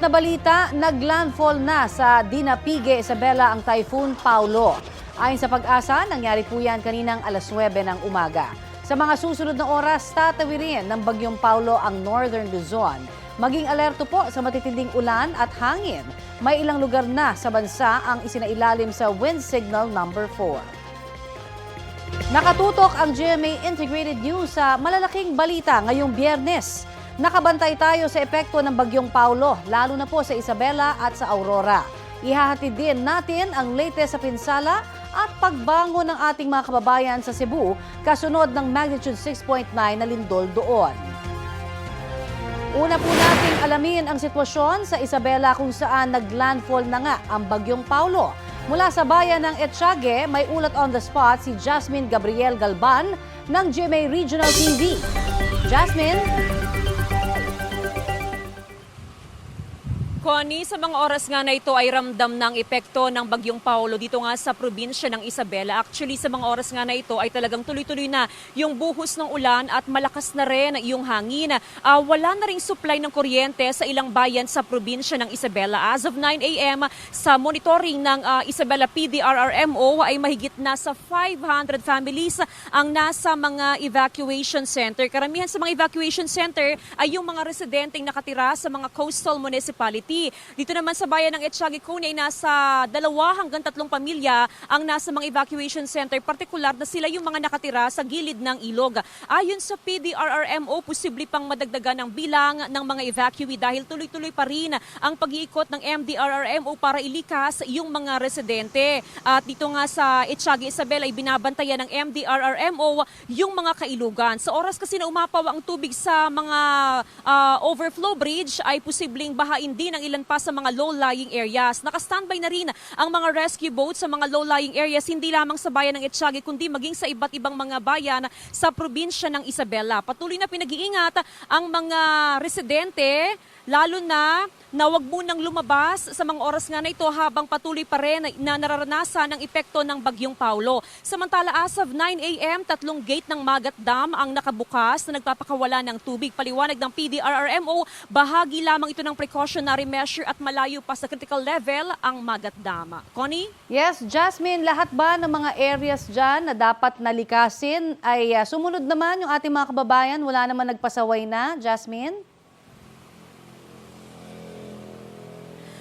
Na balita, naglandfall na sa Dinapige, Isabela ang Typhoon Paulo. Ayon sa pag-asa, nangyari po yan kaninang alas 9 ng umaga. Sa mga susunod na oras, tatawirin ng Bagyong Paulo ang Northern Luzon. Maging alerto po sa matitinding ulan at hangin. May ilang lugar na sa bansa ang isinailalim sa wind signal number 4. Nakatutok ang GMA Integrated News sa malalaking balita ngayong biyernes. Nakabantay tayo sa epekto ng Bagyong Paulo, lalo na po sa Isabela at sa Aurora. Ihahatid din natin ang latest sa pinsala at pagbangon ng ating mga kababayan sa Cebu kasunod ng magnitude 6.9 na lindol doon. Una po nating alamin ang sitwasyon sa Isabela kung saan naglandfall na nga ang Bagyong Paulo. Mula sa bayan ng Etchage, may ulat on the spot si Jasmine Gabriel Galban ng GMA Regional TV. Jasmine? Connie, sa mga oras nga na ito ay ramdam ng epekto ng Bagyong Paulo dito nga sa probinsya ng Isabela. Actually, sa mga oras nga na ito ay talagang tuloy-tuloy na yung buhos ng ulan at malakas na rin yung hangin. Ah, wala na ring supply ng kuryente sa ilang bayan sa probinsya ng Isabela. As of 9 a.m. sa monitoring ng ah, Isabela PDRRMO ay mahigit na sa 500 families ang nasa mga evacuation center. Karamihan sa mga evacuation center ay yung mga residenteng nakatira sa mga coastal municipality. Dito naman sa bayan ng Etchagi Cone ay nasa dalawa hanggang tatlong pamilya ang nasa mga evacuation center, partikular na sila yung mga nakatira sa gilid ng ilog. Ayon sa PDRRMO, posible pang madagdagan ang bilang ng mga evacuee dahil tuloy-tuloy pa rin ang pag-iikot ng MDRRMO para ilikas yung mga residente. At dito nga sa Etchagi Isabel ay binabantayan ng MDRRMO yung mga kailugan. Sa oras kasi na umapaw ang tubig sa mga ah, overflow bridge ay posibleng bahain din ang ilan pa sa mga low-lying areas. Naka-standby na rin ang mga rescue boats sa mga low-lying areas, hindi lamang sa bayan ng Etchagi, kundi maging sa iba't ibang mga bayan sa probinsya ng Isabela. Patuloy na pinag-iingat ang mga residente, lalo na na wag munang lumabas sa mga oras nga na ito habang patuloy pa rin na nararanasan ang epekto ng Bagyong Paulo. Samantala as of 9 a.m., tatlong gate ng Magat Dam ang nakabukas na nagpapakawala ng tubig. Paliwanag ng PDRRMO, bahagi lamang ito ng precautionary measure at malayo pa sa critical level ang Magat Dam. Connie? Yes, Jasmine, lahat ba ng mga areas dyan na dapat nalikasin ay ah, sumunod naman yung ating mga kababayan? Wala naman nagpasaway na, Jasmine?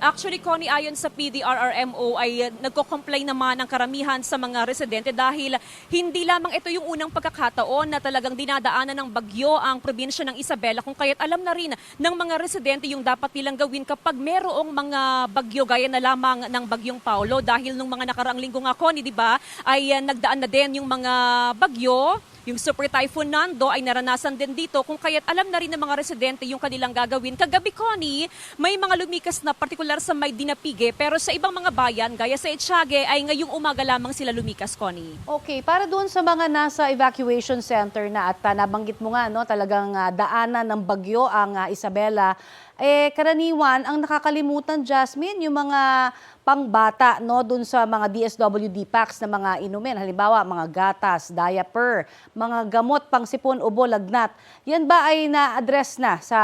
Actually, Connie, ayon sa PDRRMO ay uh, nagko-complain naman ang karamihan sa mga residente dahil hindi lamang ito yung unang pagkakataon na talagang dinadaanan ng bagyo ang probinsya ng Isabela. Kung kaya't alam na rin ng mga residente yung dapat nilang gawin kapag merong mga bagyo gaya na lamang ng bagyong Paulo dahil nung mga nakaraang linggo nga, Connie, di ba, ay uh, nagdaan na din yung mga bagyo yung Super Typhoon Nando ay naranasan din dito kung kaya't alam na rin ng mga residente yung kanilang gagawin. Kagabi, Connie, may mga lumikas na partikular sa May Dinapige pero sa ibang mga bayan, gaya sa Etchage, ay ngayong umaga lamang sila lumikas, Connie. Okay, para doon sa mga nasa evacuation center na at ah, nabanggit mo nga, no, talagang ah, daanan ng bagyo ang ah, Isabela, eh karaniwan ang nakakalimutan Jasmine yung mga pangbata no doon sa mga DSWD packs na mga inumin halimbawa mga gatas, diaper, mga gamot pang sipon, ubo, lagnat. Yan ba ay na-address na sa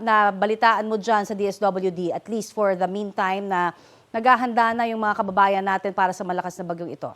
na balitaan mo diyan sa DSWD at least for the meantime na naghahanda na yung mga kababayan natin para sa malakas na bagyong ito?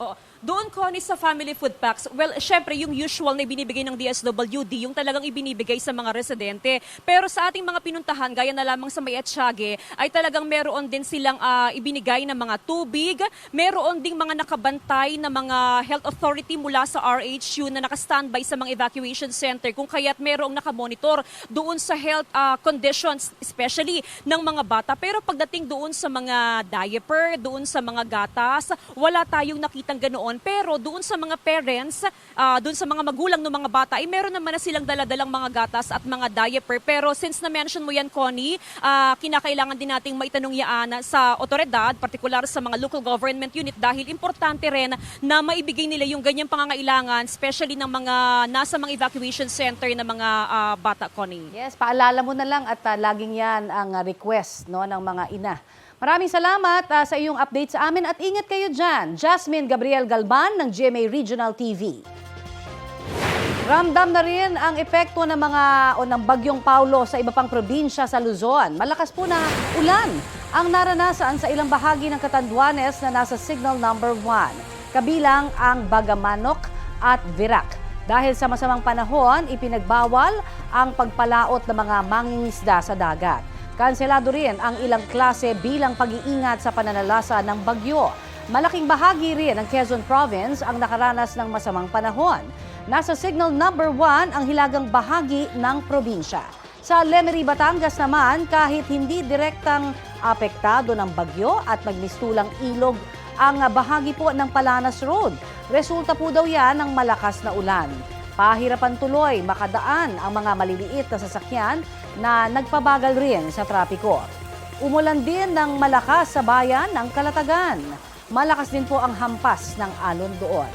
Oo. Doon, Connie, sa family food packs, well, syempre, yung usual na ibinibigay ng DSWD, yung talagang ibinibigay sa mga residente. Pero sa ating mga pinuntahan, gaya na lamang sa May Etchage, ay talagang meron din silang ah, ibinigay na mga tubig, meron ding mga nakabantay na mga health authority mula sa RHU na nakastandby sa mga evacuation center, kung kaya't merong nakamonitor doon sa health ah, conditions, especially ng mga bata. Pero pagdating doon sa mga diaper, doon sa mga gatas, wala tayong nakitang ganoon. Pero doon sa mga parents, ah, doon sa mga magulang ng mga bata, ay meron naman na silang daladalang mga gatas at mga diaper. Pero since na-mention mo yan, Connie, ah, kinakailangan din nating maitanong yaan sa otoridad, partikular sa mga local government unit dahil importante rin na maibigay nila yung ganyang pangangailangan, especially ng mga nasa mga evacuation center na mga ah, bata, Connie. Yes, paalala mo na lang at ah, laging yan ang request no, ng mga ina. Maraming salamat ah, sa iyong update sa amin at ingat kayo dyan. Jasmine Gabriel Galban ng GMA Regional TV. Ramdam na rin ang epekto ng mga o ng bagyong Paulo sa iba pang probinsya sa Luzon. Malakas po na ulan ang naranasan sa ilang bahagi ng Catanduanes na nasa signal number 1. Kabilang ang Bagamanok at Virac. Dahil sa masamang panahon, ipinagbawal ang pagpalaot ng mga mangingisda sa dagat. Kanselado rin ang ilang klase bilang pag-iingat sa pananalasa ng bagyo. Malaking bahagi rin ng Quezon Province ang nakaranas ng masamang panahon. Nasa signal number 1 ang hilagang bahagi ng probinsya. Sa Lemery, Batangas naman, kahit hindi direktang apektado ng bagyo at magmistulang ilog ang bahagi po ng Palanas Road. Resulta po daw yan ng malakas na ulan. Pahirapan tuloy makadaan ang mga maliliit na sasakyan na nagpabagal rin sa trapiko. Umulan din ng malakas sa bayan ng Kalatagan. Malakas din po ang hampas ng alon doon.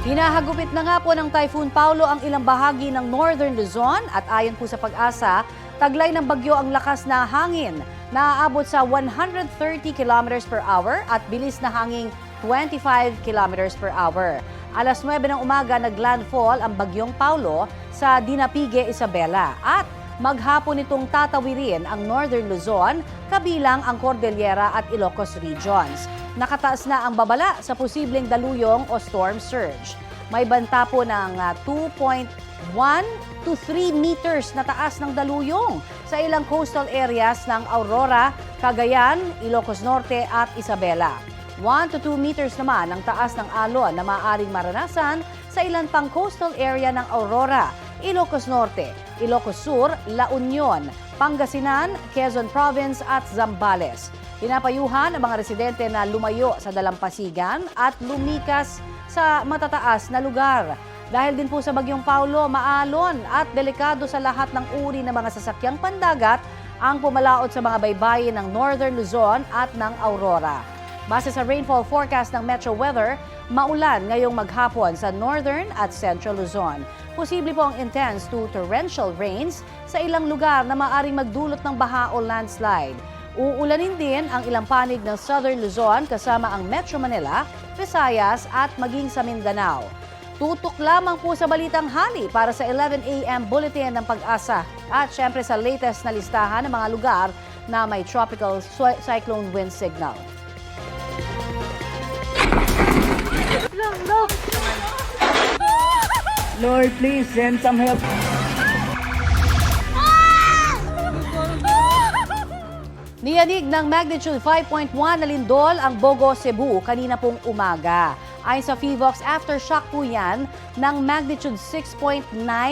Hinahagupit na nga po ng Typhoon Paulo ang ilang bahagi ng Northern Luzon at ayon po sa pag-asa, taglay ng bagyo ang lakas na hangin na aabot sa 130 km per hour at bilis na hanging 25 km per hour. Alas 9 ng umaga naglandfall ang bagyong Paulo sa Dinapigue, Isabela at maghapon itong tatawirin ang Northern Luzon kabilang ang Cordillera at Ilocos regions. Nakataas na ang babala sa posibleng daluyong o storm surge. May banta po ng ah, 2.1 to 3 meters na taas ng daluyong sa ilang coastal areas ng Aurora, Cagayan, Ilocos Norte at Isabela. 1 to 2 meters naman ang taas ng alon na maaaring maranasan sa ilan pang coastal area ng Aurora, Ilocos Norte, Ilocos Sur, La Union, Pangasinan, Quezon Province at Zambales. Pinapayuhan ang mga residente na lumayo sa dalampasigan at lumikas sa matataas na lugar. Dahil din po sa Bagyong Paulo, maalon at delikado sa lahat ng uri ng mga sasakyang pandagat ang pumalaot sa mga baybayin ng Northern Luzon at ng Aurora. Base sa rainfall forecast ng Metro Weather, maulan ngayong maghapon sa Northern at Central Luzon. Posible po ang intense to torrential rains sa ilang lugar na maaring magdulot ng baha o landslide. Uulanin din ang ilang panig ng Southern Luzon kasama ang Metro Manila, Visayas at maging sa Mindanao. Tutok lamang po sa Balitang Hali para sa 11 a.m. Bulletin ng Pag-asa at syempre sa latest na listahan ng mga lugar na may tropical cy- cyclone wind signal. Lord, please send some help. Niyanig ng magnitude 5.1 na lindol ang Bogo, Cebu kanina pong umaga. Ayon sa FIVOX, aftershock po yan ng magnitude 6.9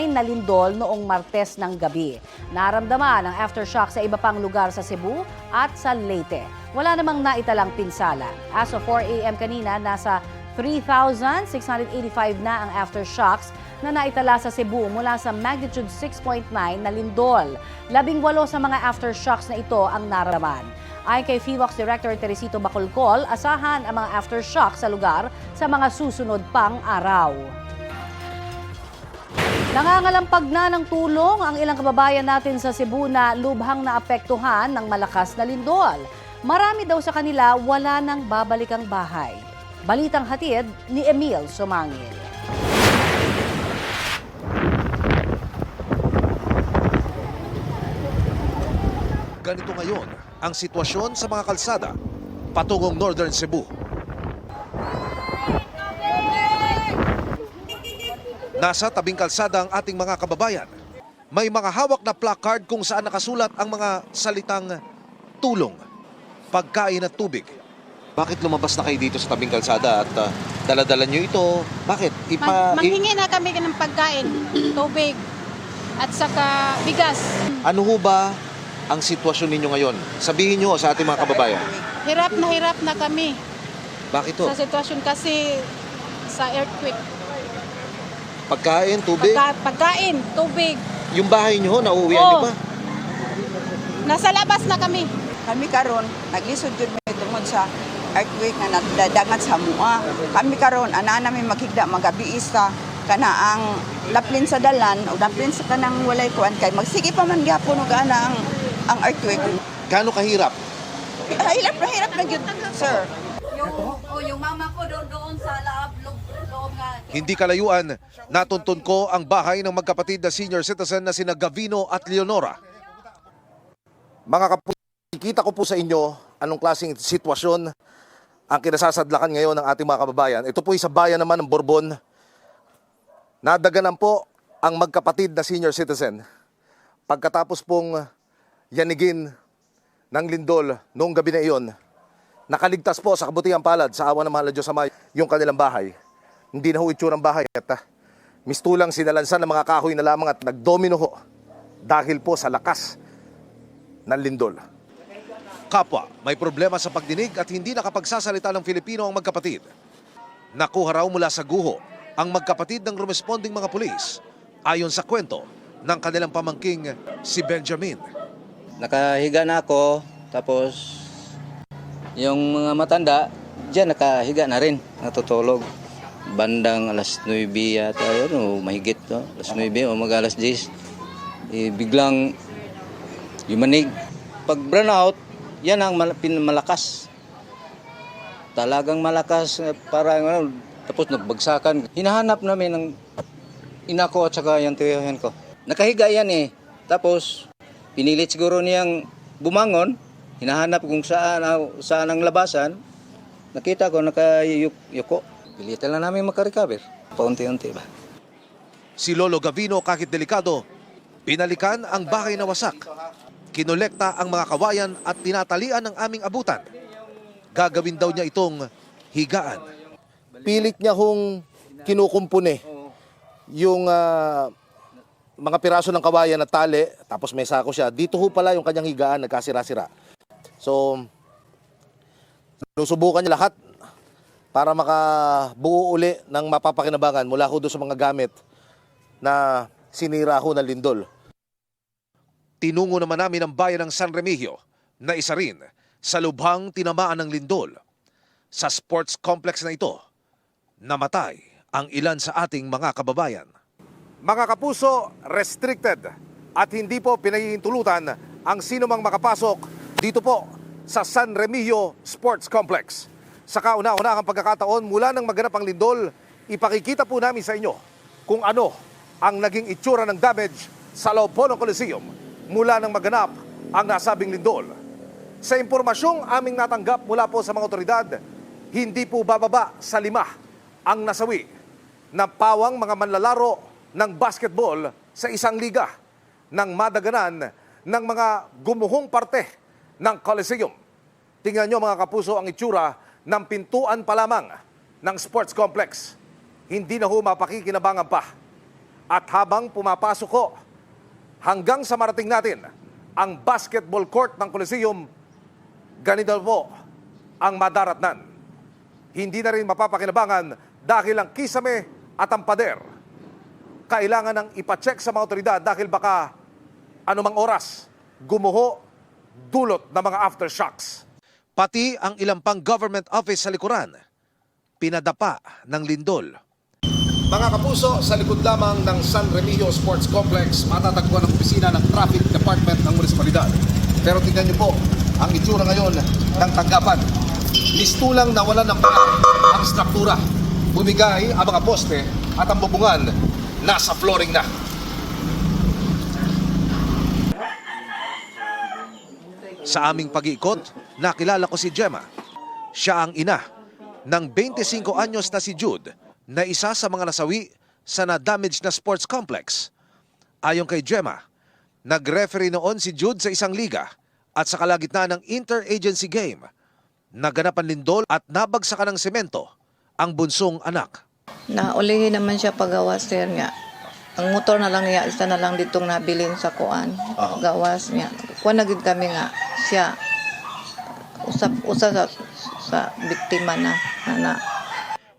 na lindol noong Martes ng gabi. Naramdaman ang aftershock sa iba pang lugar sa Cebu at sa Leyte. Wala namang naitalang pinsala. As of 4 a.m. kanina, nasa 3,685 na ang aftershocks na naitala sa Cebu mula sa magnitude 6.9 na lindol. Labing walo sa mga aftershocks na ito ang naraman. Ayon kay FIVOX Director Teresito Bacolcol, asahan ang mga aftershocks sa lugar sa mga susunod pang araw. Nangangalampag na ng tulong ang ilang kababayan natin sa Cebu na lubhang naapektuhan ng malakas na lindol. Marami daw sa kanila wala nang babalikang bahay. Balitang hatid ni Emil Sumangil. Ganito ngayon ang sitwasyon sa mga kalsada patungong Northern Cebu. Nasa tabing kalsada ang ating mga kababayan. May mga hawak na placard kung saan nakasulat ang mga salitang tulong, pagkain at tubig. Bakit lumabas na kayo dito sa tabing kalsada at uh, daladala nyo ito? Bakit? Mag- manghingi na kami ng pagkain, tubig, at saka bigas. ano ho ba ang sitwasyon ninyo ngayon? Sabihin nyo sa ating mga kababayan. Hirap na hirap na kami Bakit to? sa sitwasyon kasi sa earthquake. Pagkain, tubig? Pagka- pagkain, tubig. Yung bahay nyo, nauuwihan Oo. nyo ba? Nasa labas na kami. Kami karon naglisod jud mi tungod sa earthquake nga nagdadangat sa mua. Kami karon ana namin maghigda magabiis ta kana ang laplin sa dalan o laplin sa kanang walay kuan kay magsige pa man gyapon og ana ang ang earthquake. Gaano kahirap Hirap na hirap na yun, sir. Yung, oh, yung mama ko doon, doon sa loob, loob, loob nga. Hindi kalayuan, natuntun ko ang bahay ng magkapatid na senior citizen na sina Gavino at Leonora. Mga kapuso, ikita ko po sa inyo anong klaseng sitwasyon ang kinasasadlakan ngayon ng ating mga kababayan. Ito po sa bayan naman ng Bourbon. Nadaganan po ang magkapatid na senior citizen pagkatapos pong yanigin ng lindol noong gabi na iyon. Nakaligtas po sa kabutihang palad sa awa ng mahal na Diyos Ama yung kanilang bahay. Hindi na ho itsurang bahay at ah, mistulang sinalansan ng mga kahoy na lamang at nagdomino ho dahil po sa lakas ng lindol. Kapwa, may problema sa pagdinig at hindi nakapagsasalita ng Filipino ang magkapatid. Nakuha raw mula sa guho ang magkapatid ng rumesponding mga pulis ayon sa kwento ng kanilang pamangking si Benjamin. Nakahiga na ako, tapos yung mga matanda, dyan nakahiga na rin, natutulog. Bandang alas 9 yata yun, o mahigit to, alas 9 o mag alas 10. Eh, biglang yumanig. Pag burnout, yan ang mal- pinamalakas. Talagang malakas, eh, parang ano, tapos nagbagsakan. Hinahanap namin ng ina ko at saka yung tiyahin ko. Nakahiga yan eh. Tapos, pinilit siguro niyang bumangon. Hinahanap kung saan, saan ang labasan. Nakita ko nakayuko. Pilitan lang namin makarecover. Paunti-unti ba? Si Lolo Gavino kahit delikado, pinalikan ang bahay na wasak. Kinolekta ang mga kawayan at tinatalian ng aming abutan. Gagawin daw niya itong higaan. Pilit niya hong kinukumpune yung ah, mga piraso ng kawayan at tali, tapos may sako siya. Dito ho pala yung kanyang higaan, nagkasira-sira. So, sinusubukan niya lahat para makabuo uli ng mapapakinabangan mula ho doon sa mga gamit na sinira ho ng lindol. Tinungo naman namin ang bayan ng San Remigio na isa rin sa lubhang tinamaan ng lindol. Sa sports complex na ito, namatay ang ilan sa ating mga kababayan. Mga kapuso, restricted at hindi po pinahihintulutan ang sino mang makapasok dito po sa San Remigio Sports Complex. Sa kauna-unahang pagkakataon mula ng maganap ang lindol, ipakikita po namin sa inyo kung ano ang naging itsura ng damage sa ng Coliseum mula ng maganap ang nasabing lindol. Sa impormasyong aming natanggap mula po sa mga otoridad, hindi po bababa sa lima ang nasawi na pawang mga manlalaro ng basketball sa isang liga ng madaganan ng mga gumuhong parte ng Coliseum. Tingnan nyo mga kapuso ang itsura ng pintuan pa lamang ng sports complex. Hindi na ho mapakikinabangan pa. At habang pumapasok ko, hanggang sa marating natin ang basketball court ng Coliseum, ganito po ang madaratnan. Hindi na rin mapapakinabangan dahil ang kisame at ang pader. Kailangan ng ipacheck sa mga otoridad dahil baka anumang oras gumuho dulot ng mga aftershocks. Pati ang ilang pang government office sa likuran, pinadapa ng lindol. Mga kapuso, sa likod lamang ng San Remigio Sports Complex, matatagpuan ang opisina ng Traffic Department ng munisipalidad. Pero tingnan niyo po ang itsura ngayon ng tanggapan. Listulang nawalan ng pala ang struktura. Bumigay ang mga poste at ang bubungan nasa flooring na. Sa aming pag-iikot, nakilala ko si Gemma. Siya ang ina ng 25 anyos na si Jude na isa sa mga nasawi sa na-damage na sports complex. Ayon kay Gemma, nag-referee noon si Jude sa isang liga at sa kalagitnaan ng inter-agency game, naganap ang lindol at nabagsakan ng semento ang bunsong anak. Naulihin naman siya pagawas sir nga. Ang motor na lang niya, isa na lang ditong nabilin sa kuan. Gawas niya. Kuan na gid kami nga siya usap usa sa, sa biktima na na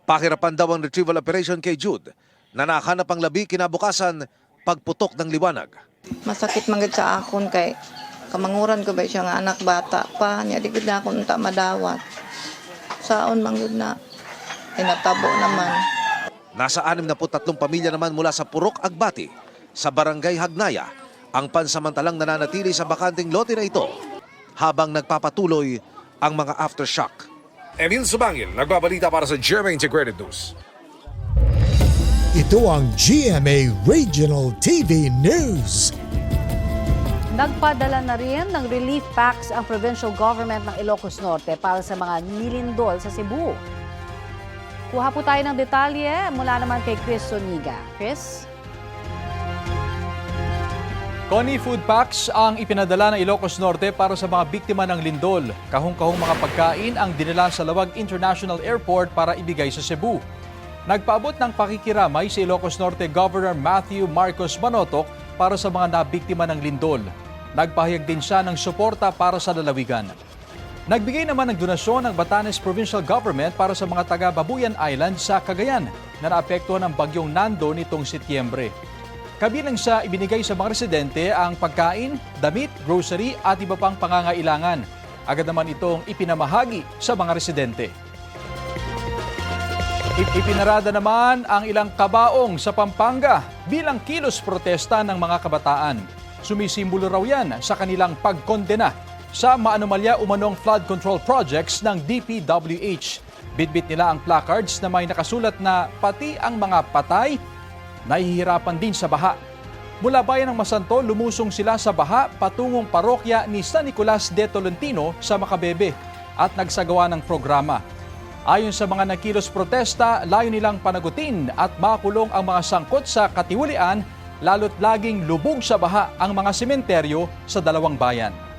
Pakirapan daw ang retrieval operation kay Jude na nakahanap ang labi kinabukasan pagputok ng liwanag. masakit man gid sa akon kay kamanguran ko ba siya nga anak bata pa niya di gid na ako unta madawat. Saon man gud na ay natabo naman. Nasa 63 pamilya naman mula sa Purok Agbati sa Barangay Hagnaya ang pansamantalang nananatili sa bakanting lote na ito habang nagpapatuloy ang mga aftershock. Emil Sumangil, nagbabalita para sa GMA Integrated News. Ito ang GMA Regional TV News. Nagpadala na rin ng relief packs ang provincial government ng Ilocos Norte para sa mga nilindol sa Cebu. Kuha po tayo ng detalye mula naman kay Chris Soniga. Chris? Connie Food Packs ang ipinadala ng Ilocos Norte para sa mga biktima ng lindol. Kahong-kahong mga pagkain ang dinala sa Lawag International Airport para ibigay sa Cebu. Nagpaabot ng pakikiramay si Ilocos Norte Governor Matthew Marcos Manotok para sa mga nabiktima ng lindol. Nagpahayag din siya ng suporta para sa lalawigan. Nagbigay naman ng donasyon ng Batanes Provincial Government para sa mga taga Babuyan Island sa Cagayan na naapektuhan ng bagyong Nando nitong Setyembre. Kabilang sa ibinigay sa mga residente ang pagkain, damit, grocery at iba pang pangangailangan. Agad naman itong ipinamahagi sa mga residente. Ip- Ipinarada naman ang ilang kabaong sa Pampanga bilang kilos protesta ng mga kabataan. Sumisimbolo raw yan sa kanilang pagkondena sa maanomalya umanong flood control projects ng DPWH. Bitbit nila ang placards na may nakasulat na pati ang mga patay nahihirapan din sa baha. Mula bayan ng Masanto, lumusong sila sa baha patungong parokya ni San Nicolas de Tolentino sa Makabebe at nagsagawa ng programa. Ayon sa mga nakilos protesta, layo nilang panagutin at makulong ang mga sangkot sa katiwalian lalo't laging lubog sa baha ang mga sementeryo sa dalawang bayan.